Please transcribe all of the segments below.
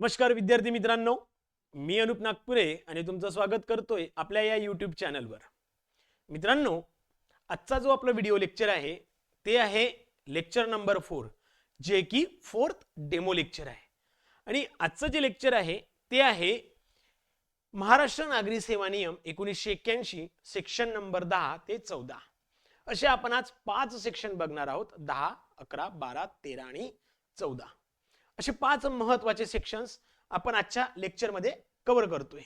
नमस्कार विद्यार्थी मित्रांनो मी अनुप नागपुरे आणि तुमचं स्वागत करतोय आपल्या या यूट्यूब चॅनलवर मित्रांनो आजचा जो आपला व्हिडिओ लेक्चर आहे ते आहे लेक्चर नंबर फोर जे की फोर्थ डेमो लेक्चर आहे. आणि आजचं जे लेक्चर आहे ते आहे महाराष्ट्र नागरी सेवा नियम एकोणीसशे एक्क्याऐंशी सेक्शन नंबर दहा ते चौदा. असे आपण आज पाच सेक्शन बघणार आहोत दहा अकरा बारा तेरा आणि चौदा. असे पाच महत्त्वाचे सेक्शन्स आपण आजच्या लेक्चरमध्ये कव्हर करतोय.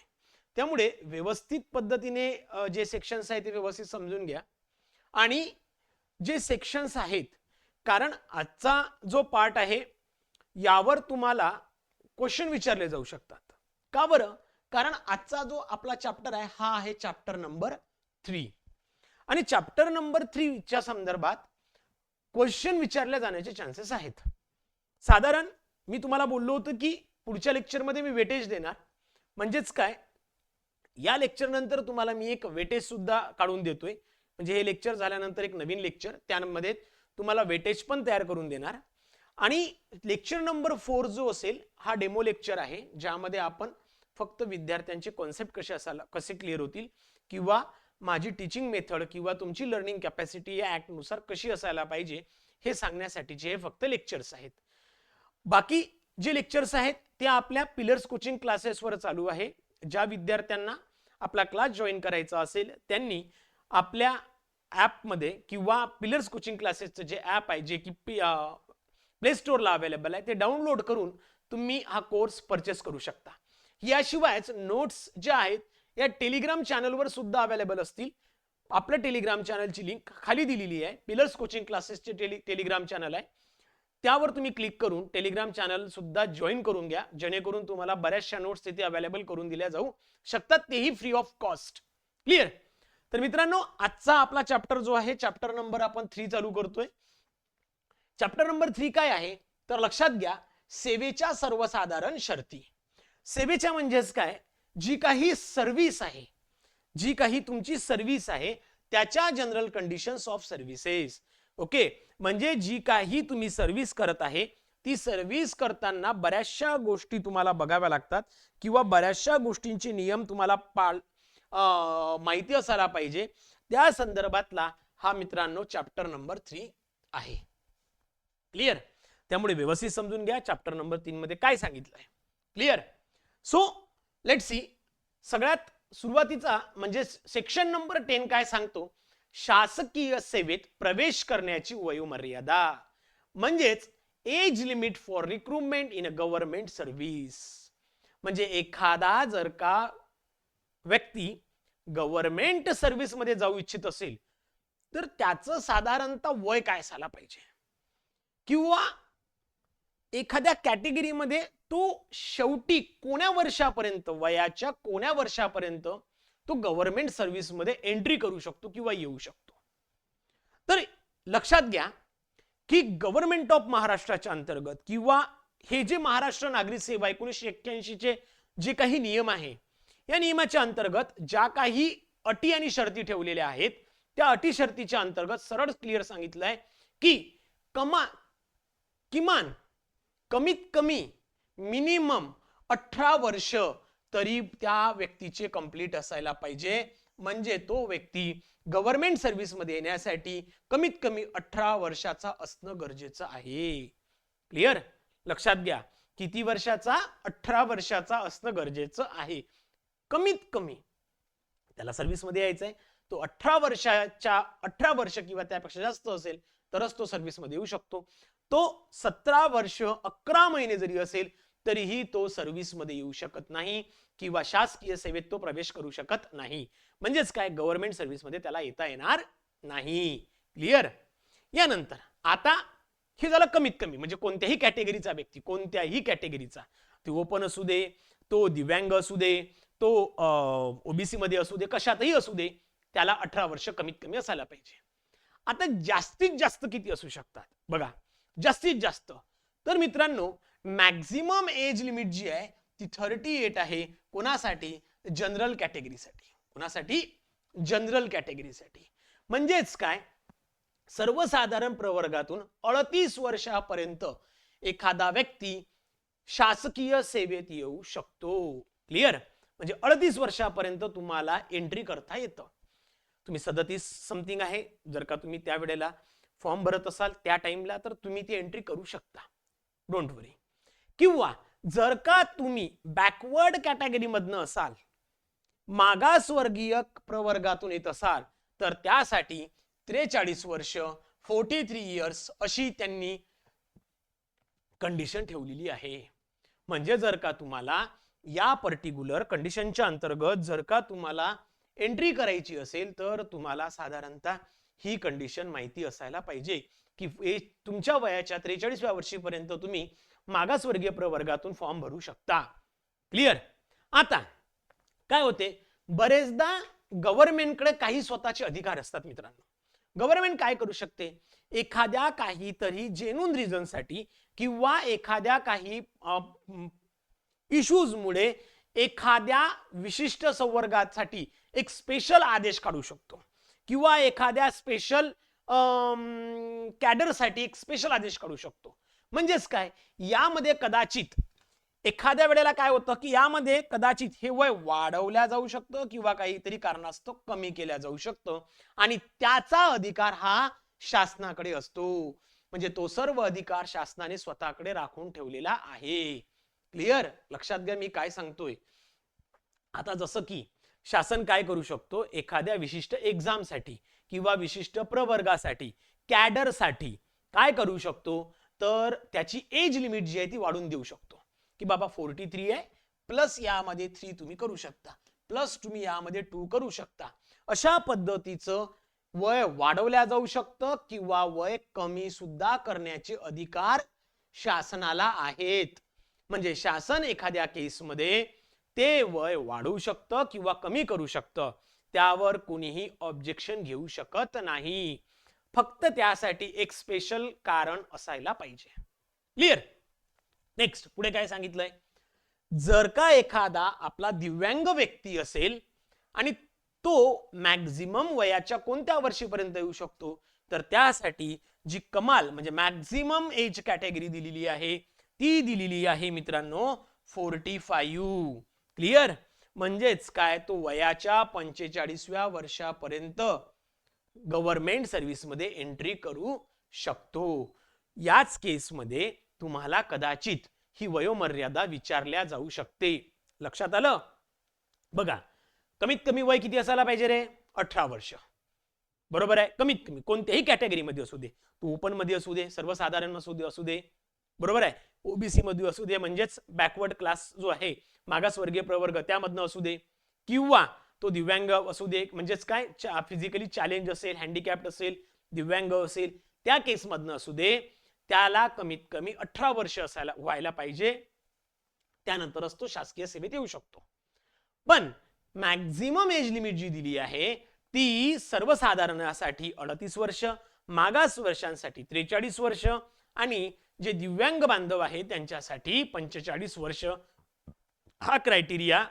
त्यामुळे व्यवस्थित पद्धतीने जे सेक्शन्स आहेत ते व्यवस्थित समजून घ्या. आणि जे सेक्शन्स आहेत कारण आजचा जो पार्ट आहे यावर तुम्हाला क्वेश्चन विचारले जाऊ शकतात. का बरं? कारण आजचा जो आपला चॅप्टर आहे हा आहे चॅप्टर नंबर थ्री आणि चॅप्टर नंबर थ्रीच्या संदर्भात क्वेश्चन विचारले जाण्याचे चान्सेस आहेत. साधारण मी तुम्हाला बोललो होतो की पुढच्या लेक्चरमध्ये मी वेटेज देणार. म्हणजेच काय? या लेक्चर नंतर तुम्हाला मी एक वेटेज सुद्धा काढून देतोय. म्हणजे हे लेक्चर झाल्यानंतर एक नवीन लेक्चर त्यामध्ये तुम्हाला वेटेज पण तयार करून देणार. आणि लेक्चर नंबर फोर जो असेल हा डेमो लेक्चर आहे ज्यामध्ये आपण फक्त विद्यार्थ्यांचे कॉन्सेप्ट कसे असायला कसे क्लिअर होतील किंवा माझी टीचिंग मेथड किंवा तुमची लर्निंग कॅपॅसिटी या ऍक्टनुसार कशी असायला पाहिजे हे सांगण्यासाठीचे हे फक्त लेक्चर्स आहेत. बाकी जे लेक्चर्स आहेत ते आपल्या पिलर्स कोचिंग क्लासेसवर चालू आहे. ज्या विद्यार्थ्यांना आपला क्लास जॉईन करायचा असेल त्यांनी आपल्या ॲपमध्ये किंवा पिलर्स कोचिंग क्लासेसचं जे ॲप आहे जे की प्ले स्टोअरला अवेलेबल आहे ते डाउनलोड करून तुम्ही हा कोर्स परचेस करू शकता. याशिवायच नोट्स ज्या आहेत या टेलिग्राम चॅनलवर सुद्धा अवेलेबल असतील. आपल्या टेलिग्राम चॅनलची लिंक खाली दिलेली आहे. पिलर्स कोचिंग क्लासेसचे टेली टेलिग्राम चॅनल आहे. त्यावर तुम्ही क्लिक करून टेलिग्राम चॅनल सुद्धा जॉईन करून घ्या. जेणेकरून तुम्हाला बऱ्याचशा नोट्स तिथे अवेलेबल करून दिल्या जाऊ शकतात. तेही फ्री ऑफ कॉस्ट क्लिअर तर मित्रांनो आजचा आपला चॅप्टर जो आहे चॅप्टर नंबर आपण थ्री चालू करतोय. चॅप्टर नंबर थ्री काय आहे? तर लक्षात घ्या सेवेच्या सर्वसाधारण शर्ती. सेवेच्या म्हणजेच काय? जी काही सर्व्हिस आहे जी काही तुमची सर्व्हिस आहे त्याच्या general conditions of services okay? म्हणजे जी काही तुम्ही सर्व्हिस करत आहे ती सर्व्हिस करताना बऱ्याचशा गोष्टी तुम्हाला बघाव्या लागतात किंवा बऱ्याचशा गोष्टींचे नियम तुम्हाला पाळ माहिती असायला पाहिजे. त्या संदर्भातला हा मित्रांनो चॅप्टर नंबर थ्री आहे. क्लिअर त्यामुळे व्यवस्थित समजून घ्या. चॅप्टर नंबर तीन मध्ये काय सांगितलंय? क्लिअर सो लेट सी सगळ्यात सुरुवातीचा म्हणजे सेक्शन नंबर टेन काय सांगतो? शासकीय सेवेत प्रवेश करण्याची वयोमर्यादा. म्हणजेच age limit for recruitment in a government service म्हणजे एखादा जर का व्यक्ती गव्हर्नमेंट सर्व्हिसमध्ये जाऊ इच्छित असेल तर त्याचं साधारणतः वय काय असायला पाहिजे? किंवा एखाद्या कॅटेगरीमध्ये तो शेवटी कोण्या वर्षापर्यंत वयाच्या कोण्या वर्षापर्यंत तो गव्हर्नमेंट सर्व्हिसमध्ये एंट्री करू शकतो किंवा येऊ शकतो. तर लक्षात घ्या की गव्हर्नमेंट ऑफ महाराष्ट्राच्या अंतर्गत किंवा हे जे महाराष्ट्र नागरी सेवा एकोणीसशे एक्क्याऐंशीचे जे काही नियम आहे या नियमाच्या अंतर्गत ज्या काही अटी आणि शर्ती ठेवलेल्या आहेत त्या अटी शर्तीच्या अंतर्गत सरळ क्लिअर सांगितलंय की कमा किमान कमीत कमी मिनिमम अठरा वर्ष तरी त्या व्यक्तीचे कंप्लीट असायला पाहिजे. म्हणजे तो व्यक्ती गव्हर्नमेंट सर्व्हिसमध्ये येण्यासाठी कमीत कमी अठरा वर्षाचा असणं गरजेचं आहे. क्लिअर लक्षात घ्या. किती वर्षाचा? अठरा वर्षाचा असणं गरजेचं आहे. कमीत कमी. त्याला सर्व्हिसमध्ये यायचंय. आहे तो अठरा वर्षाच्या अठरा वर्ष किंवा त्यापेक्षा जास्त असेल तरच तो सर्व्हिसमध्ये येऊ शकतो. तो सतरा वर्ष अकरा महिने जरी असेल तरीही तो सर्व्हिसमध्ये येऊ शकत नाही किंवा शासकीय सेवेत तो प्रवेश करू शकत नाही. म्हणजेच काय? गव्हर्नमेंट सर्व्हिसमध्ये त्याला येता येणार नाही. क्लिअर यानंतर आता हे झालं कमीत कमी. म्हणजे कोणत्याही कॅटेगरीचा व्यक्ती कोणत्याही कॅटेगरीचा ती ओपन असू दे तो दिव्यांग असू दे तो ओबीसी मध्ये असू दे कशातही असू दे त्याला अठरा वर्ष कमीत कमी असायला पाहिजे. आता जास्तीत जास्त किती असू शकतात? बघा जास्तीत जास्त. तर मित्रांनो मॅक्झिमम एज लिमिट जी आहे ती थर्टी एट आहे. कोणासाठी? जनरल कॅटेगरीसाठी कोणासाठी? जनरल कॅटेगरीसाठी म्हणजेच काय? सर्वसाधारण प्रवर्गातून अडतीस वर्षापर्यंत एखादा व्यक्ती शासकीय सेवेत येऊ शकतो. क्लिअर म्हणजे अडतीस वर्षापर्यंत तुम्हाला एंट्री करता येतं. तुम्ही सदतीस समथिंग आहे. जर का तुम्ही त्या वेळेला फॉर्म भरत असाल त्या टाइमला तर तुम्ही ती एंट्री करू शकता. डोंट वरी किंवा जर का तुम्ही बॅकवर्ड कॅटेगरी मधनं असाल मागासवर्गीय प्रवर्गातून येत असाल तर त्यासाठी त्रेचाळीस वर्ष फोर्टी थ्री इयर्स अशी त्यांनी कंडिशन ठेवलेली आहे. म्हणजे जर का तुम्हाला या पर्टिक्युलर कंडिशनच्या अंतर्गत जर का तुम्हाला एंट्री करायची असेल तर तुम्हाला साधारणतः ही कंडिशन माहिती असायला पाहिजे की तुमच्या वयाच्या त्रेचाळीसव्या वर्षीपर्यंत तुम्ही मागासवर्गीय प्रवर्गातून फॉर्म भरू शकता. क्लिअर आता काय होते? बरेचदा गव्हर्नमेंटकडे काही स्वतःचे अधिकार असतात मित्रांनो. गव्हर्नमेंट काय करू शकते? एखाद्या काहीतरी जेन्युन रिझनसाठी किंवा एखाद्या काही इश्यूजमुळे एखाद्या विशिष्ट संवर्गासाठी एक स्पेशल आदेश काढू शकतो. किंवा एखाद्या स्पेशल कॅडरसाठी एक स्पेशल आदेश काढू शकतो. म्हणजेच काय? यामध्ये कदाचित एखाद्या वेळेला काय होतं की यामध्ये कदाचित हे वय वाढवल्या जाऊ शकतं किंवा काहीतरी कारणास्तव कमी केल्या जाऊ शकतं आणि त्याचा अधिकार हा शासनाकडे असतो. म्हणजे तो सर्व अधिकार शासनाने स्वतःकडे राखून ठेवलेला आहे. क्लिअर लक्षात घ्या मी काय सांगतोय. आता जसं की शासन काय करू शकतो? एखाद्या विशिष्ट एक्झामसाठी किंवा विशिष्ट प्रवर्गासाठी कॅडरसाठी काय करू शकतो? तर त्याची एज लिमिट जी आहे ती वाढून देऊ शकतो. की बाबा फोर्टी थ्री आहे प्लस यामध्ये थ्री तुम्ही करू शकता. प्लस तुम्ही यामध्ये टू करू शकता. अशा पद्धतीचं वय वाढवल्या जाऊ शकतं किंवा वय कमी सुद्धा करण्याचे अधिकार शासनाला आहेत. म्हणजे शासन एखाद्या केसमध्ये ते वय वाढवू शकतं किंवा कमी करू शकतं. त्यावर कुणीही ऑब्जेक्शन घेऊ शकत नाही. फक्त त्यासाठी एक स्पेशल कारण असायला पाहिजे. क्लिअर नेक्स्ट पुढे काय सांगितलंय? जर का एखादा आपला दिव्यांग व्यक्ती असेल आणि तो मॅक्झिमम वयाच्या कोणत्या वर्षीपर्यंत येऊ शकतो? तर त्यासाठी जी कमाल म्हणजे मॅक्झिमम एज कॅटेगरी दिलेली आहे ती दिलेली आहे मित्रांनो फोर्टी फाईव्ह क्लिअर म्हणजेच काय? तो वयाच्या पंचेचाळीसव्या वर्षापर्यंत गव्हर्नमेंट सर्व्हिसमध्ये एंट्री करू शकतो. याच केसमध्ये तुम्हाला कदाचित ही वयोमर्यादा विचारल्या जाऊ शकते. लक्षात आलं? बघा कमीत कमी वय किती असायला पाहिजे रे? अठरा वर्ष. बरोबर आहे? कमीत कमी. कोणत्याही कॅटेगरीमध्ये असू दे. तू ओपनमध्ये असू दे सर्वसाधारण असू दे असू दे. बरोबर आहे? ओबीसी मध्ये असू दे म्हणजेच बॅकवर्ड क्लास जो आहे मागासवर्गीय प्रवर्ग त्यामधनं असू दे. किंवा तो दिव्यांग असू दे म्हणजेच काय फिजिकली चॅलेंज असेल हँडिकॅप्ट असेल दिव्यांग असेल त्या केसमधनं असू दे त्याला कमीत कमी अठरा वर्ष असायला व्हायला पाहिजे. त्यानंतरच तो शासकीय सेवेत येऊ शकतो. पण मॅक्झिमम एज लिमिट जी दिली आहे ती सर्वसाधारणासाठी अडतीस वर्ष मागास वर्षांसाठी त्रेचाळीस वर्ष आणि जे दिव्यांग बांधव आहे त्यांच्यासाठी पंचेचाळीस वर्ष. हा क्रायटेरिया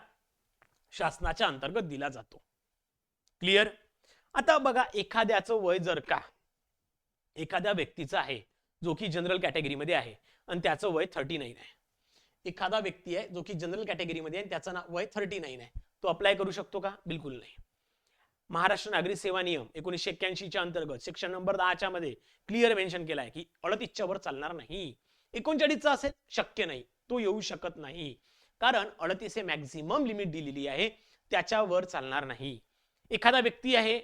शासनाच्या अंतर्गत दिला जातो. क्लिअर आता बघा एखाद्याचं वय जर का एखाद्या व्यक्तीचं आहे जो की जनरल कॅटेगरीमध्ये आहे आणि त्याचं वय थर्टी नाईन आहे. एखादा व्यक्ती आहे जो की जनरल कॅटेगरीमध्ये आहे त्याचं वय थर्टी नाईन आहे. तो अप्लाय करू शकतो का? बिलकुल नाही. महाराष्ट्र नागरी सेवा नियम एकोणीसशे एक्क्याऐंशीच्या अंतर्गत सेक्शन नंबर दहाच्या मध्ये क्लिअर मेन्शन केला आहे की अडतीसच्या वर चालणार नाही. एकोणचाळीसचा असेल शक्य नाही. तो येऊ शकत नाही. कारण अडतीस हे मॅक्झिमम लिमिट दिलेली आहे त्याच्यावर चालणार नाही. एखादा व्यक्ती आहे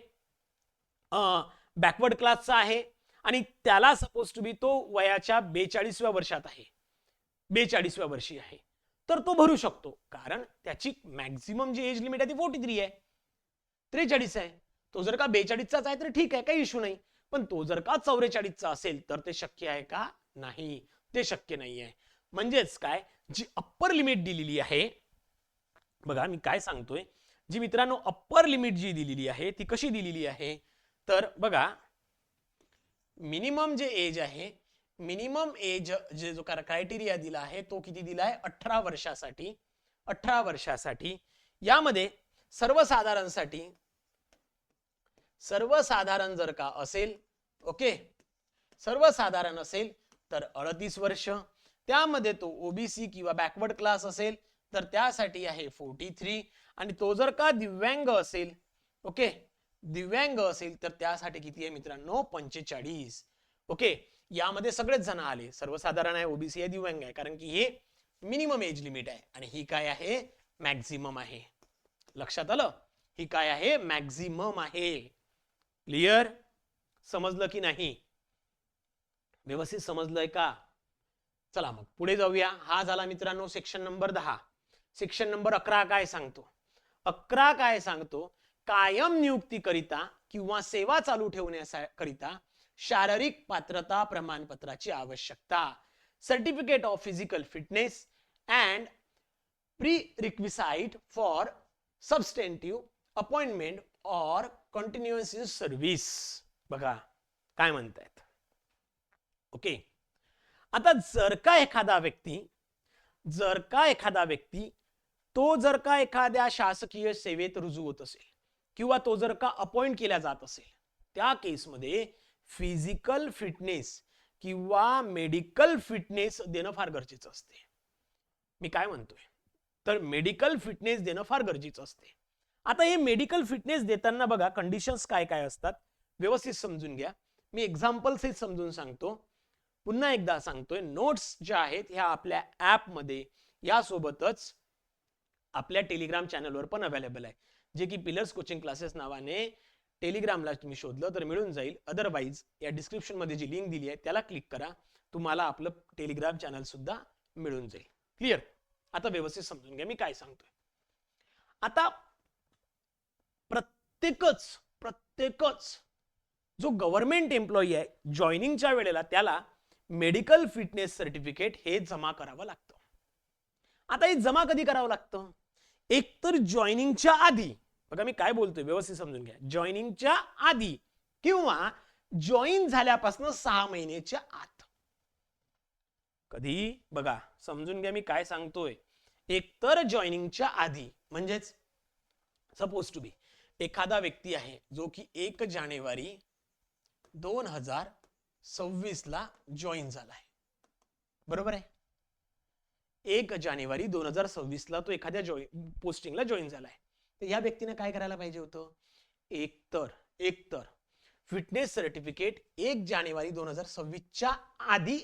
बॅकवर्ड क्लासचा आहे आणि त्याला सपोज टू बी तो वयाच्या बेचाळीसव्या वर्षात आहे. बेचाळीसव्या वर्षी आहे. तर तो भरू शकतो. कारण त्याची मॅक्झिमम जी एज लिमिट आहे ती फोर्टी थ्री आहे. त्रेचाळीस आहे. तो जर का बेचाळीसचाच आहे तर ठीक आहे काही इश्यू नाही. पण तो जर का चौवेचाळीसचा असेल तर ते शक्य आहे का? नाही. ते शक्य नाही आहे म्हणजेच काय? जी अप्पर लिमिट दिलेली आहे. बघा मी काय सांगतोय? जी मित्रांनो अप्पर लिमिट जी दिलेली आहे ती कशी दिलेली आहे? तर बघा मिनिमम जे एज आहे मिनिमम एज जे जो क्रायटेरिया दिला आहे तो किती दिला आहे? अठरा वर्षासाठी. अठरा वर्षासाठी. यामध्ये सर्वसाधारणसाठी सर्वसाधारण जर का असेल ओके सर्वसाधारण असेल तर अडतीस वर्ष त्यामध्ये तो ओबीसी किंवा बॅकवर्ड क्लास असेल तर त्यासाठी आहे फोर्टी थ्री आणि तो जर का दिव्यांग असेल ओके दिव्यांग असेल तर त्यासाठी किती आहे मित्रांनो? पंचेचाळीस. ओके यामध्ये सगळेच जण आले. सर्वसाधारण आहे ओबीसी आहे दिव्यांग आहे. कारण की हे मिनिमम एज लिमिट आहे. आणि ही काय आहे? मॅक्झिमम आहे. लक्षात आलं? ही काय आहे? मॅक्झिमम आहे. क्लिअर समजलं की नाही? व्यवस्थित समजलंय का? चला मग पुढे जाऊया. हा झाला मित्रांनो सेक्शन नंबर दहा. सेक्शन नंबर अकरा काय सांगतो? अकरा काय सांगतो? कायम नियुक्तीकरिता किंवा सेवा चालू ठेवण्याकरिता शारीरिक पात्रता प्रमाणपत्राची आवश्यकता. Certificate of physical fitness and prerequisite for substantive appointment or continuous in service बघा काय म्हणतायत? ओके आता जर का एखादा व्यक्ती जर का एखादा व्यक्ती तो जर का एखाद्या शासकीय सेवेत रुजू होत असेल किंवा तो जर का अपॉइंट केला जात असेल त्या केसमध्ये फिजिकल फिटनेस किंवा मेडिकल फिटनेस देणं फार गरजेचं असते. मी काय म्हणतोय? तर मेडिकल फिटनेस देणं फार गरजेचं असते. आता हे मेडिकल फिटनेस देताना बघा कंडिशन्स काय काय असतात? व्यवस्थित समजून घ्या. मी एक्झाम्पल समजून सांगतो. पुन्हा एकदा सांगतोय नोट्स ज्या आहेत ह्या आपल्या ऍपमध्ये यासोबतच आपल्या टेलिग्राम चॅनलवर पण अवेलेबल आहे. जे की पिलर्स कोचिंग क्लासेस नावाने टेलिग्रामला तुम्ही शोधलं तर मिळून जाईल. अदरवाईज या डिस्क्रिप्शनमध्ये जी लिंक दिली आहे त्याला क्लिक करा. तुम्हाला आपलं टेलिग्राम चॅनल सुद्धा मिळून जाईल. क्लिअर आता व्यवस्थित समजून घ्या मी काय सांगतोय. आता प्रत्येकच प्रत्येकच जो गव्हर्नमेंट एम्प्लॉई आहे जॉईनिंगच्या वेळेला त्याला मेडिकल फिटनेस सर्टिफिकेट हे जमा करावं लागतं. आता हे जमा कधी करावं लागतं? एक तर जॉईनिंगच्या आधी. बघा मी काय बोलतोय व्यवस्थित समजून घ्या. जॉईनिंगच्या आधी किंवा जॉईन झाल्यापासून सहा महिन्याच्या आत. कधी? बघा समजून घ्या मी काय सांगतोय. एकतर जॉईनिंगच्या आधी म्हणजेच सपोज टू बी एखादा व्यक्ती आहे जो की एक जानेवारी दोन हजार सव्वीस ला झाला झालाय. बरोबर आहे? एक जानेवारी दोन हजार सव्वीस ला तो एखाद्या जॉई पोस्टिंगला जॉईन झालाय. तर या व्यक्तीने काय करायला पाहिजे होतं? एकतर एकतर फिटनेस सर्टिफिकेट एक जानेवारी दोन हजार सव्वीसच्या आधी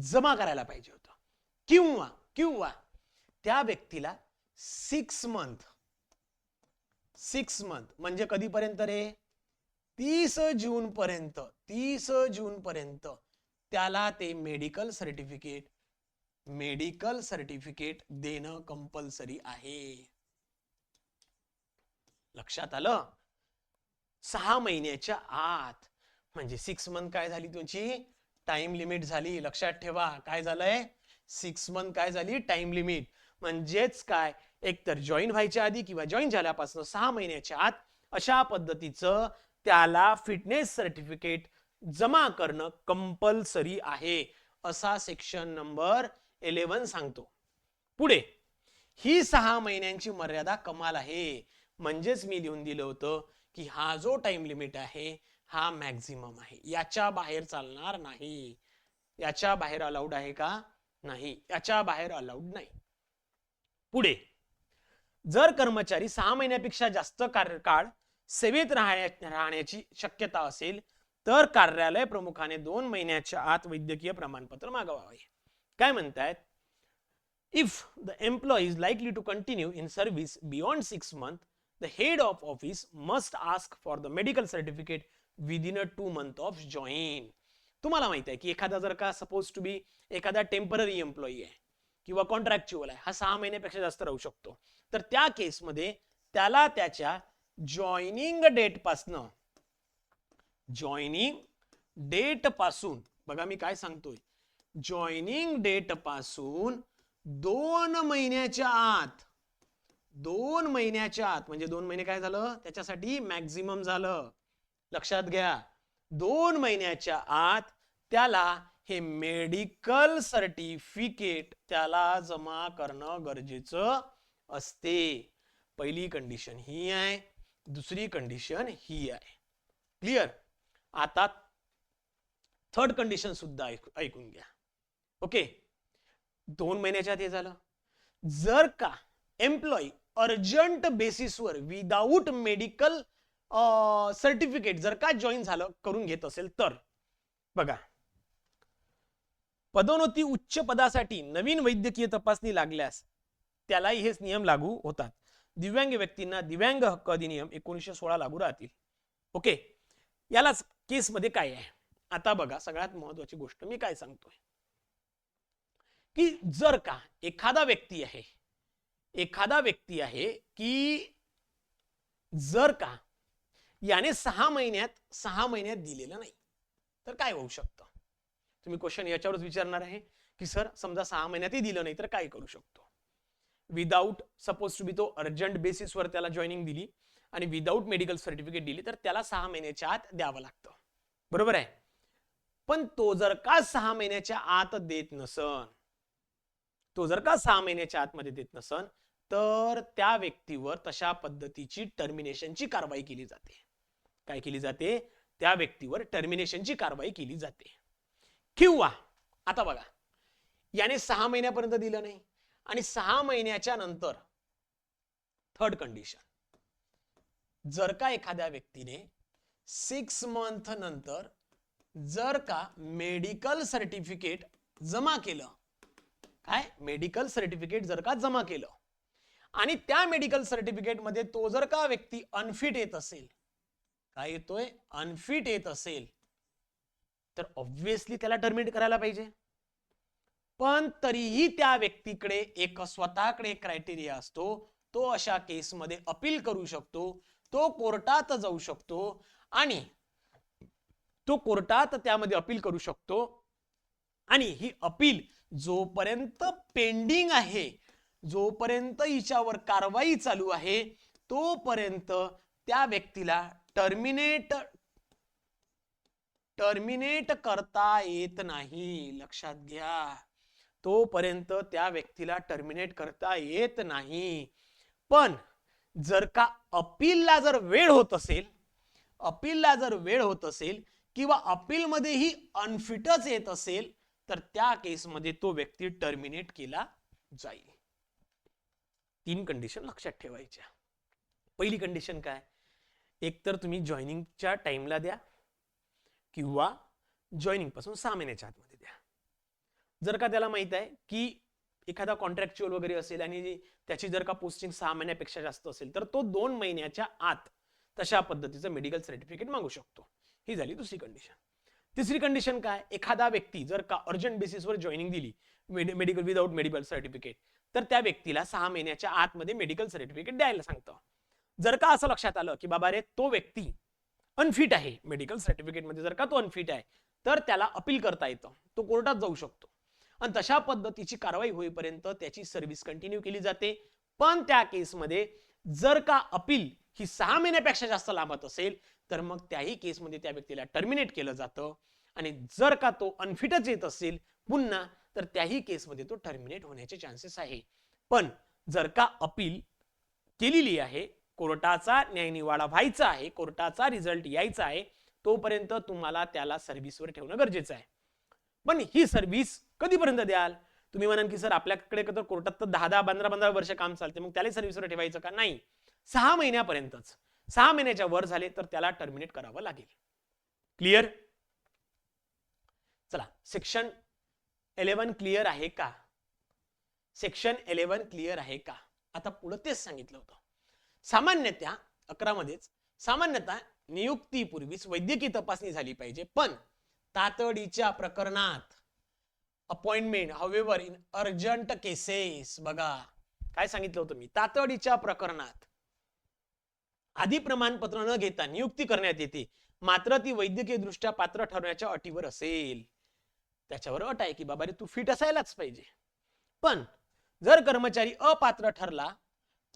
जमा करायला पाहिजे होतं. किंवा किंवा त्या व्यक्तीला सिक्स मंथ सिक्स मंथ म्हणजे कधीपर्यंत रे? तीस जून पर्यंत तीस जून पर्यंत त्याला ते मेडिकल सर्टिफिकेट मेडिकल सर्टिफिकेट देणं कंपल्सरी आहे. लक्षात आलं? सहा महिन्याच्या आत. म्हणजे सिक्स मंथ काय झाली तुमची? टाइम लिमिट झाली. लक्षात ठेवा. काय झालंय? सिक्स मंथ काय झाली? टाइम लिमिट म्हणजेच काय? एकतर जॉईन व्हायच्या आधी किंवा जॉईन झाल्यापासून सहा महिन्याच्या आत अशा पद्धतीचं त्याला फिटनेस सर्टिफिकेट जमा करणं कंपल्सरी आहे असा सेक्शन नंबर इलेव्हन सांगतो. पुढे ही सहा महिन्यांची मर्यादा कमाल आहे. म्हणजेच मी लिहून दिलं होतं की हा जो टाइम लिमिट आहे हा मॅक्झिमम आहे. याच्या बाहेर चालणार नाही. याच्या बाहेर अलाउड आहे का? नाही. याच्या बाहेर अलाउड नाही. पुढे जर कर्मचारी सहा महिन्यापेक्षा जास्त कार्यकाळ सेवेत राहण्या राहण्याची शक्यता असेल तर कार्यालय प्रमुखाने दोन महिन्याच्या आत वैद्यकीय प्रमाणपत्र मागवावे. काय म्हणतायत? If the employee is likely to continue in service beyond six month the head of office must ask for the medical certificate within a two month of join तुम्हाला माहीत आहे की एखादा जर का सपोज टू बी एखादा टेंपररी एम्प्लॉई आहे किंवा कॉन्ट्रॅक्च्युअल आहे हा सहा महिन्यापेक्षा जास्त राहू शकतो. तर त्या केसमध्ये त्याला त्याच्या जॉईनिंग डेट पासनं. जॉईनिंग डेटपासून बघा मी काय सांगतोय. जॉईनिंग डेटपासून दोन महिन्याच्या आत दोन महिन्याच्या आत म्हणजे दोन महिने काय झालं? त्याच्यासाठी मॅक्झिमम झालं. लक्षात घ्या. दोन महिन्याच्या आत त्याला हे मेडिकल सर्टिफिकेट त्याला जमा करणं गरजेचं असते. पहिली कंडिशन ही आहे. दुसरी कंडिशन ही आहे. क्लिअर आता थर्ड कंडिशन सुद्धा ऐकून घ्या. ओके दोन महिन्याच्या आत हे झालं. जर का एम्प्लॉई अर्जंट बेसिसवर विदाऊट मेडिकल सर्टिफिकेट जर का जॉईन झालं करून घेत असेल तर. बघा. पदोन्नती उच्च पदासाठी नवीन वैद्यकीय तपासणी लागल्यास त्यालाही हेच नियम लागू होतात. दिव्यांग व्यक्तींना दिव्यांग हक्क अधिनियम एकोणीसशे सोळा लागू राहतील. ओके? यालाच केसमध्ये काय आहे? आता बघा सगळ्यात महत्वाची गोष्ट मी काय सांगतोय? की जर का एखादा व्यक्ती आहे एखादा व्यक्ती आहे की जर का याने सहा महिन्यात सहा महिन्यात दिलेलं नाही तर काय होऊ शकतं? तुम्ही क्वेश्चन याच्यावरच विचारणार आहे की सर समजा सहा महिन्यातही दिलं नाही तर काय करू शकतो? विदाऊट सपोज टू बी तो अर्जंट बेसिसवर त्याला जॉईनिंग दिली आणि विदाऊट मेडिकल सर्टिफिकेट दिली तर त्याला सहा महिन्याच्या आत द्यावं लागतं. बरोबर आहे? पण तो जर का सहा महिन्याच्या आत देत नसन तो जर का सहा महिन्याच्या आतमध्ये देत नसन तर त्या व्यक्तीवर तशा पद्धतीची टर्मिनेशनची कारवाई केली जाते. काय केली जाते? त्या व्यक्तीवर टर्मिनेशनची कारवाई केली जाते. किंवा आता बघा याने सहा महिन्यापर्यंत दिलं नाही. आणि सहा महिन्याच्या नंतर थर्ड कंडिशन जर का एखाद्या व्यक्तीने सिक्स मंथ नंतर जर का मेडिकल सर्टिफिकेट जमा केलं काय? मेडिकल सर्टिफिकेट जर का जमा केलं आणि त्या मेडिकल सर्टिफिकेटमध्ये तो जर का व्यक्ती अनफिट येत असेल काय येतोय? अनफिट येत असेल तर ऑब्विसली त्याला टर्मिनेट करायला पाहिजे. पण तरीही त्या व्यक्तीकडे एक स्वतःकडे क्रायटेरिया असतो. तो अशा केसमध्ये अपील करू शकतो. तो कोर्टात जाऊ शकतो आणि तो कोर्टात त्यामध्ये अपील करू शकतो. आणि ही अपील जोपर्यंत पेंडिंग आहे जोपर्यंत हिच्यावर कारवाई चालू आहे तोपर्यंत त्या व्यक्तीला टर्मिनेट टर्मिनेट करता येत नाही. लक्षात घ्या. तोपर्यंत त्या व्यक्तीला टर्मिनेट करता येत नाही. पण जर का अपीलला जर वेळ होत असेल अपीलला जर वेळ होत असेल किंवा अपील मध्येही अनफिटच येत असेल तर त्या केसमध्ये तो व्यक्ती टर्मिनेट केला जाईल. तीन कंडिशन लक्षात ठेवायच्या. पहिली कंडिशन काय? एकतर तुम्ही जॉईनिंगच्या टाइमला द्या किंवा जॉईनिंगपासून सहा महिन्याच्या आतमध्ये जर का त्याला माहीत आहे की एखादा कॉन्ट्रॅक्च्युअल वगैरे असेल आणि त्याची जर का पोस्टिंग सहा महिन्यापेक्षा जास्त असेल तर तो दोन महिन्याच्या आत तशा पद्धतीचं मेडिकल सर्टिफिकेट मागू शकतो. ही झाली दुसरी कंडिशन तिसरी कंडिशन काय? एखादा व्यक्ती जर का अर्जंट बेसिसवर जॉईनिंग दिली मेडिकल विदाऊट मेडिकल सर्टिफिकेट तर त्या व्यक्तीला सहा महिन्याच्या आतमध्ये मेडिकल सर्टिफिकेट द्यायला सांगतं. जर का असं लक्षात आलं की बाबा रे तो व्यक्ती अनफिट आहे मेडिकल सर्टिफिकेटमध्ये जर का तो अनफिट आहे तर त्याला अपील करता येतं. तो कोर्टात जाऊ शकतो. आणि तशा पद्धतीची कारवाई होईपर्यंत त्याची सर्व्हिस कंटिन्यू केली जाते. पण त्या केसमध्ये जर का अपील ही सहा महिन्यापेक्षा जास्त लांबत असेल तर मग त्याही केसमध्ये त्या व्यक्तीला टर्मिनेट केलं जातं. आणि जर का तो अनफिटच येत असेल पुन्हा तर त्याही केसमध्ये तो टर्मिनेट होण्याचे चान्सेस आहे. पण जर का अपील केलेली आहे कोर्टाचा न्यायनिवाडा व्हायचा आहे कोर्टाचा रिझल्ट यायचा आहे तोपर्यंत तुम्हाला त्याला सर्व्हिसवर ठेवणं गरजेचं आहे. पण ही सर्व्हिस कधीपर्यंत द्याल? तुम्ही म्हणाल की सर आपल्याकडे तर कोर्टात तर दहा दहा पंधरा पंधरा वर्ष काम चालते मग त्याला सर्व्हिसवर ठेवायचं का? नाही. सहा महिन्यापर्यंतच. सहा महिन्याच्या वर झाले तर त्याला टर्मिनेट करावं लागेल. क्लिअर चला सेक्शन इलेव्हन क्लिअर आहे का? सेक्शन इलेव्हन क्लिअर आहे का? आता पुढे तेच सांगितलं होतं. सामान्यतः अकरा मध्येच सामान्यतः नियुक्तीपूर्वीच वैद्यकीय तपासणी झाली पाहिजे. पण तातडीच्या प्रकरणात अपॉइंटमेंट हवेवर इन अर्जंट केसेस बघा काय सांगितलं होतं मी? तातडीच्या प्रकरणात आधी प्रमाणपत्र न घेता नियुक्ती करण्यात येते. मात्र ती वैद्यकीय दृष्ट्या पात्र ठरवण्याच्या अटीवर असेल. त्याच्यावर अट आहे की बाबा रे तू फिट असायलाच पाहिजे. पण जर कर्मचारी अपात्र ठरला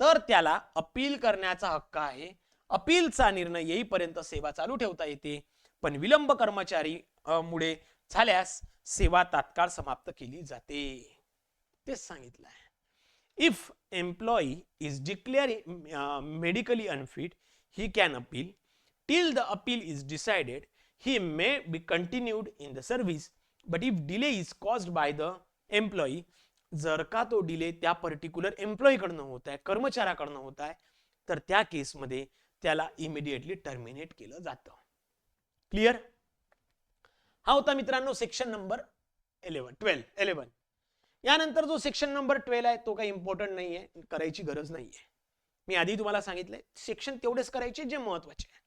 तर त्याला अपील करण्याचा हक्क आहे. अपीलचा निर्णय येईपर्यंत सेवा चालू ठेवता येते. पण विलंब कर्मचारी मुळे झाल्यास सेवा तात्काळ समाप्त केली जाते. तेच सांगितलं आहे if employee is declare medically unfit he can appeal till the appeal is decided he may be continued in the service but if delay is caused by the employee जर का तो डिले त्या पर्टिक्युलर एम्प्लॉईकडनं होत आहे कर्मचाऱ्याकडनं होत आहे तर त्या केसमध्ये त्याला इमिडिएटली टर्मिनेट केलं जातं. क्लिअर हा होता मित्रांनो section number eleven twelve eleven यानंतर जो सेक्शन नंबर ट्वेल्व आहे तो काही इम्पॉर्टंट नाही आहे करायची गरज नाही आहे मी आधी तुम्हाला सांगितलंय सेक्शन तेवढेच करायचे जे महत्त्वाचे आहे.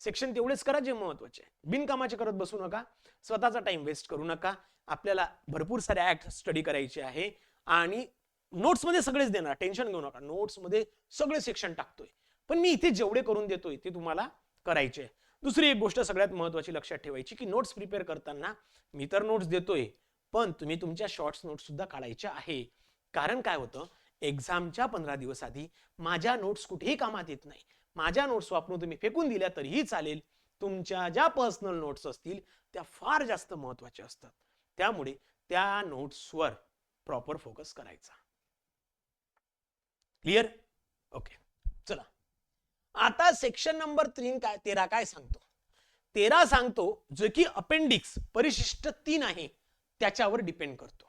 सेक्शन तेवढेच करा जे महत्त्वाचे आहे. बिनकामाचे करत बसू नका स्वतःचा टाइम वेस्ट करू नका. आपल्याला भरपूर सारे ऍक्ट स्टडी करायचे आहे. आणि नोट्समध्ये सगळेच देणार टेन्शन घेऊ नका. नोट्समध्ये सगळे सेक्शन टाकतोय. पण मी इथे जेवढे करून देतोय ते तुम्हाला करायचे आहे. दुसरी एक गोष्ट सगळ्यात महत्वाची लक्षात ठेवायची की नोट्स प्रिपेअर करताना मी तर नोट्स देतोय पण तुम्ही तुमच्या शॉर्ट्स नोट्स सुद्धा काढायच्या आहे. कारण काय होतं? एक्झामच्या पंधरा दिवस आधी माझ्या नोट्स कुठेही कामात येत नाही. माझ्या नोट्स वापरून तुम्ही फेकून दिल्या तरीही चालेल. तुमच्या ज्या पर्सनल नोट्स असतील त्या फार जास्त महत्त्वाच्या असतात. त्यामुळे त्या नोट्सवर प्रॉपर फोकस करायचा. क्लिअर ओके आता सेक्शन नंबर तीन काय तेरा काय सांगतो? तेरा सांगतो जो की अपेंडिक्स परिशिष्ट तीन आहे त्याच्यावर डिपेंड करतो.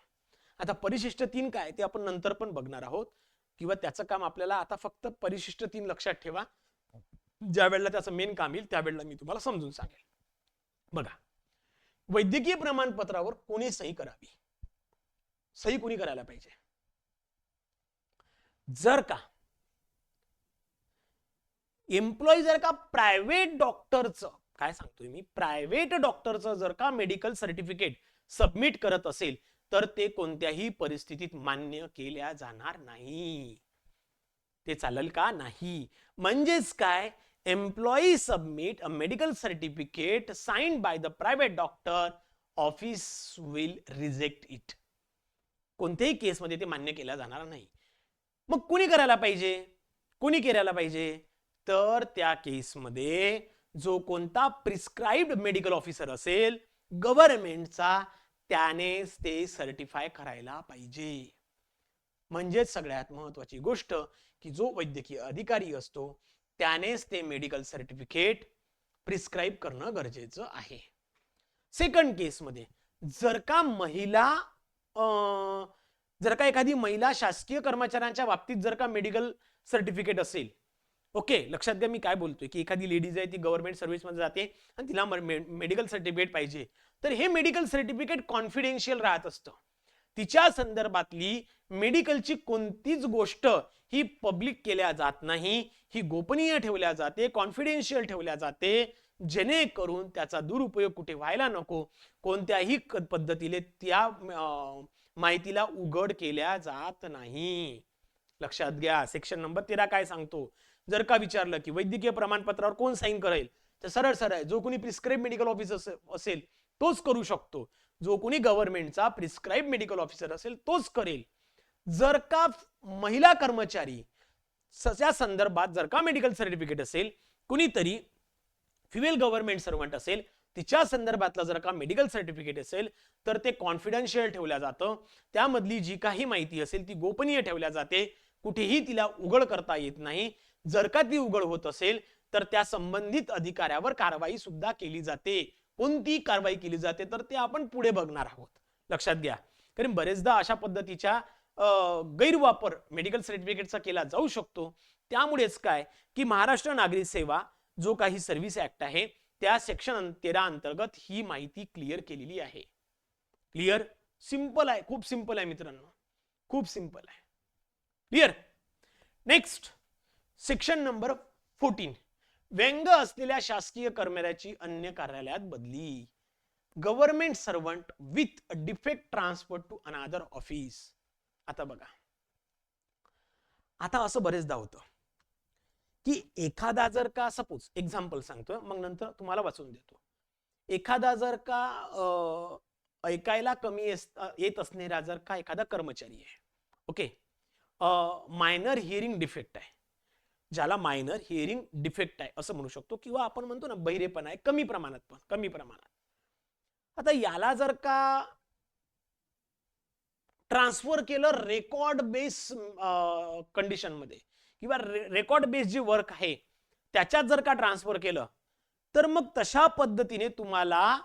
आता परिशिष्ट तीन काय ते आपण नंतर पण बघणार आहोत. किंवा त्याचं काम आपल्याला आता फक्त परिशिष्ट तीन लक्षात ठेवा. ज्या वेळेला त्याचं मेन काम येईल त्यावेळेला मी तुम्हाला समजून सांगेल. बघा. वैद्यकीय प्रमाणपत्रावर कोणी सही करावी? सही कोणी करायला पाहिजे? जर का एम्प्लॉई जर का प्रायव्हेट डॉक्टरचं काय सांगतोय मी? प्रायव्हेट डॉक्टरचं जर का मेडिकल सर्टिफिकेट सबमिट करत असेल तर ते कोणत्याही परिस्थितीत मान्य केल्या जाणार नाही. ते चालेल का नाही? म्हणजेच काय? Employee submit a medical certificate sign by the private doctor office will reject it. कोणत्याही केसमध्ये ते मान्य केल्या जाणार नाही. मग कुणी करायला पाहिजे? कुणी करायला पाहिजे? तर त्या केसमध्ये जो कोणता प्रिस्क्राईब्ड मेडिकल ऑफिसर असेल गव्हर्नमेंटचा त्यानेच ते सर्टिफाय करायला पाहिजे. म्हणजेच सगळ्यात महत्वाची गोष्ट की जो वैद्यकीय अधिकारी असतो त्यानेच ते मेडिकल सर्टिफिकेट प्रिस्क्राईब करणं गरजेचं आहे. सेकंड केसमध्ये जर का महिला अं, जर का एखादी महिला शासकीय कर्मचाऱ्यांच्या बाबतीत जर का मेडिकल सर्टिफिकेट असेल ओके लक्षात घ्या मी काय बोलतोय की एखादी लेडीज आहे ती गव्हर्नमेंट सर्व्हिसमध्ये जाते आणि तिला मेडिकल सर्टिफिकेट पाहिजे. तर हे मेडिकल सर्टिफिकेट कॉन्फिडेन्शियल राहत असतं. तिच्या संदर्भातली मेडिकलची कोणतीच गोष्ट ही पब्लिक केल्या जात नाही ही गोपनीय ठेवल्या जाते कॉन्फिडेन्शियल ठेवल्या जाते जेणेकरून त्याचा दुरुपयोग कुठे व्हायला नको कोणत्याही पद्धतीने त्या माहितीला उघड केल्या जात नाही. लक्षात घ्या सेक्शन नंबर तेरा काय सांगतो? जर का विचारलं की वैद्यकीय प्रमाणपत्रावर कोण साईन करेल? तर सरळ सरळ आहे जो कोणी प्रिस्क्राईब मेडिकल ऑफिसर असेल तोच करू शकतो. जो कोणी गव्हर्नमेंटचा प्रिस्क्राईब मेडिकल ऑफिसर असेल तोच करेल. जर का महिला कर्मचारी त्या संदर्भात जर का मेडिकल सर्टिफिकेट असेल कुणीतरी फिमेल गव्हर्नमेंट सर्वंट असेल तिच्या संदर्भातला जर का मेडिकल सर्टिफिकेट असेल तर ते कॉन्फिडेन्शियल ठेवल्या जातं. त्यामधली जी काही माहिती असेल ती गोपनीय ठेवल्या जाते. कुठेही तिला उघड करता येत नाही. जर का ती उघड होत असेल तर त्या संबंधित अधिकाऱ्यावर कारवाई सुद्धा केली जाते. कोणती कारवाई केली जाते तर ते आपण पुढे बघणार आहोत. लक्षात घ्या. कारण बरेचदा अशा पद्धतीच्या गैरवापर मेडिकल सर्टिफिकेटचा केला जाऊ शकतो. त्यामुळेच काय की महाराष्ट्र नागरिक सेवा जो काही सर्व्हिस ऍक्ट आहे त्या सेक्शन तेरा अंतर्गत ही माहिती क्लिअर केलेली आहे. क्लिअर सिंपल आहे. खूप सिंपल आहे मित्रांनो. खूप सिंपल आहे. Clear next section number fourteen व्यंग असलेल्या शासकीय कर्मचाऱ्याची अन्य कार्यालयात बदली. Government servant with defect transfer to another office आता बघा. आता असं बरेचदा होतं. की एखादा जर का सपोज एक्झाम्पल सांगतो मग नंतर तुम्हाला वाचून देतो. एखादा जर का ऐकायला कमी येत असणारा जर का एखादा कर्मचारी आहे. ओके मायनर हिअरिंग डिफेक्ट आहे. ज्याला मायनर हिअरिंग डिफेक्ट आहे असं म्हणू शकतो. किंवा आपण म्हणतो ना बहिरेपण आहे कमी प्रमाणात पण कमी प्रमाणात. आता याला जर का ट्रान्सफर केलं रेकॉर्ड बेस कंडिशनमध्ये किंवा रेकॉर्ड बेस जे वर्क आहे त्याच्यात जर का ट्रान्सफर केलं तर मग तशा पद्धतीने तुम्हाला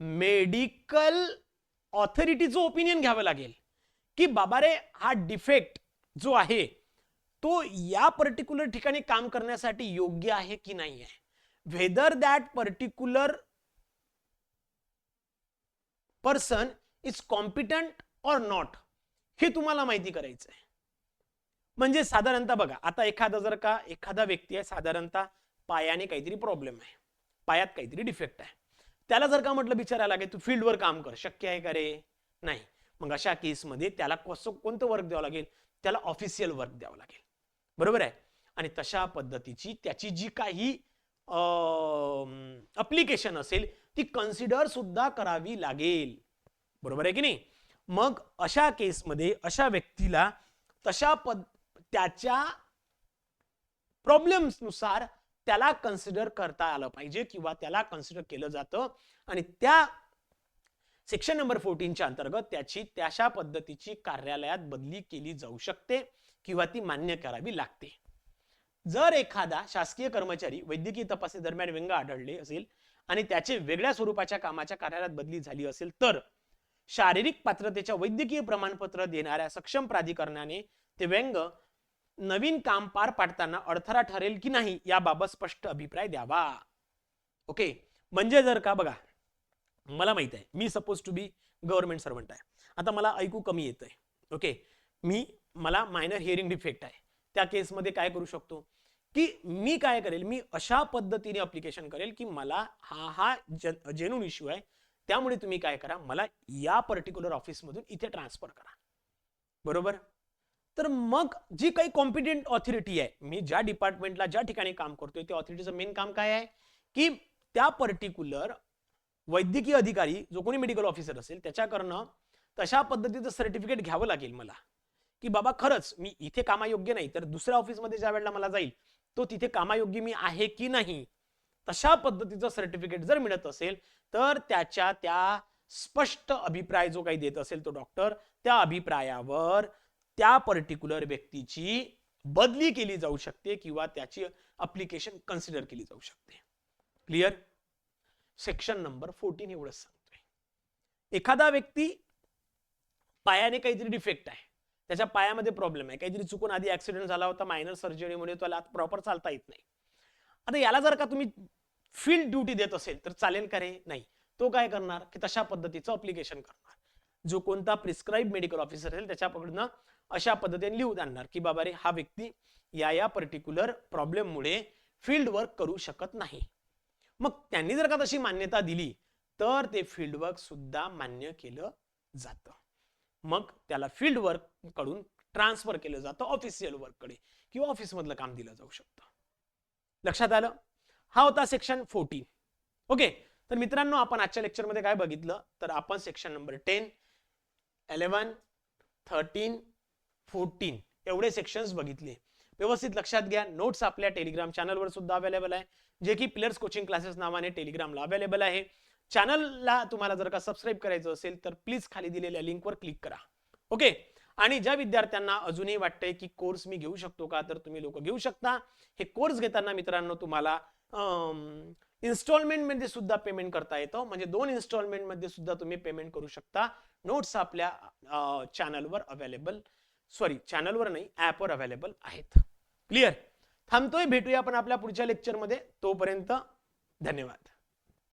मेडिकल ऑथॉरिटीचं ओपिनियन घ्यावं लागेल. की बाबा रे हा डिफेक्ट जो आहे तो या पर्टिक्युलर ठिकाणी काम करण्यासाठी योग्य आहे की नाही आहे? Whether that particular person is competent or not हे तुम्हाला माहिती करायचं आहे. म्हणजे साधारणतः बघा आता एखादा जर का एखादा व्यक्ती आहे साधारणतः पायाने काहीतरी प्रॉब्लेम आहे. पायात काहीतरी डिफेक्ट आहे. त्याला जर का म्हटलं विचारायला लागेल तू फील्डवर काम कर शक्य आहे का रे? नाही. मग अशा केसमध्ये त्याला कसं कोणतं वर्क द्यावं लागेल? त्याला ऑफिशियल वर्क द्यावं लागेल. बरोबर आहे? आणि तशा पद्धतीची त्याची जी काही अप्लिकेशन असेल ती कन्सिडर सुद्धा करावी लागेल. बरोबर आहे की नाही? मग अशा केसमध्ये अशा व्यक्तीला तशा पद त्याच्या प्रॉब्लेम्सनुसार त्याला कन्सिडर करता आलं पाहिजे किंवा त्याला कन्सिडर केलं जातं. आणि त्या सेक्शन नंबर फोर्टीनच्या अंतर्गत त्याची त्याशा पद्धतीची कार्यालयात बदली केली जाऊ शकते. किंवा ती मान्य करावी लागते. जर एखादा शासकीय कर्मचारी वैद्यकीय तपासणी दरम्यान व्यंग आढळले असेल आणि त्याचे वेगळ्या स्वरूपाच्या कामाच्या कार्यालयात बदली झाली असेल तर शारीरिक पात्रतेच्या वैद्यकीय प्रमाणपत्र देणाऱ्या सक्षम प्राधिकरणाने ते व्यंग नवीन काम पार पाडताना अडथळा ठरेल की नाही याबाबत स्पष्ट अभिप्राय द्यावा. ओके? म्हणजे जर का बघा मला माहीत आहे मी suppose to be government servant आहे. आता मला ऐकू कमी येत आहे ओके? मी मला मायनर हिअरिंग डिफेक्ट आहे. त्या केसमध्ये काय करू शकतो? की मी काय करेल? मी अशा पद्धतीने अप्लिकेशन करेल की मला हा हा जेन्युन इश्यू आहे. त्यामुळे तुम्ही काय करा? मला या पर्टिक्युलर ऑफिसमधून इथे ट्रान्सफर करा. बरोबर? तर मग जी काही कॉम्पिटेंट ऑथॉरिटी आहे मी ज्या डिपार्टमेंटला ज्या ठिकाणी काम करतोय त्या ऑथॉरिटीचं मेन काम काय आहे? की त्या पर्टिक्युलर वैद्यकीय अधिकारी जो कोणी मेडिकल ऑफिसर असेल त्याच्याकडनं तशा पद्धतीचं सर्टिफिकेट घ्यावं लागेल मला. की बाबा खरंच मी इथे कामायोग्य नाही तर दुसऱ्या ऑफिसमध्ये ज्या वेळेला मला जाईल तो तिथे कामायोग्य मी आहे की नाही? तशा पद्धतीचं सर्टिफिकेट जर मिळत असेल तर त्याच्या त्या स्पष्ट अभिप्राय जो काही देत असेल तो डॉक्टर त्या अभिप्रायावर त्या पर्टिक्युलर व्यक्तीची बदली केली जाऊ शकते किंवा त्याची अप्लिकेशन कन्सिडर केली जाऊ शकते. क्लिअर सेक्शन नंबर फोर्टीन एवढंच सांगतोय. एखादा व्यक्ती पायाने काहीतरी डिफेक्ट आहे. त्याच्या पायामध्ये प्रॉब्लेम आहे. काहीतरी चुकून आधी ऍक्सिडेंट झाला होता मायनर सर्जरीमुळे त्याला प्रॉपर चालता येत नाही. आता याला जर का तुम्ही फील्ड ड्युटी देत असेल तर चालेल का रे? नाही. तो काय करणार? की तशा पद्धतीचं अप्लिकेशन करणार. जो कोणता प्रिस्क्राईब मेडिकल ऑफिसर असेल त्याच्याकडनं अशा पद्धतीने लिहून आणणार की बाबा रे हा व्यक्ती या या पर्टिक्युलर प्रॉब्लेममुळे फील्ड वर्क करू शकत नाही. मग त्यांनी जर का तशी मान्यता दिली तर ते फील्ड वर्क सुद्धा मान्य केलं जातं. मग त्याला फील्ड वर्ककडून ट्रान्सफर केलं जातं ऑफिशियल वर्ककडे किंवा ऑफिस मधलं काम दिलं जाऊ शकतं. लक्षात आलं? हा होता सेक्शन फोर्टीन ओके तर मित्रांनो आपण आजच्या लेक्चरमध्ये काय बघितलं? तर आपण section number ten eleven thirteen fourteen एवढे सेक्शन्स बघितले. व्यवस्थित लक्षात घ्या. नोट्स आपल्या टेलिग्राम चॅनलवर सुद्धा अवेलेबल आहे. जे की प्लेयर्स कोचिंग क्लासेस नावाने टेलिग्रामला अवेलेबल आहे. चॅनलला तुम्हाला जर का सबस्क्राईब करायचं असेल तर प्लीज खाली दिलेल्या लिंकवर क्लिक करा. ओके? आणि ज्या विद्यार्थ्यांना अजूनही वाटतंय की कोर्स मी घेऊ शकतो का तर तुम्ही लोक घेऊ शकता. हे कोर्स घेताना मित्रांनो तुम्हाला इन्स्टॉलमेंटमध्ये सुद्धा पेमेंट करता येतं. म्हणजे दोन इन्स्टॉलमेंटमध्ये सुद्धा तुम्ही पेमेंट करू शकता. नोट्स आपल्या चॅनलवर अवेलेबल सॉरी चॅनलवर नाही ॲपवर अवेलेबल आहेत. क्लिअर थांबतोय भेटूया आपण आपल्या पुढच्या लेक्चरमध्ये तोपर्यंत धन्यवाद.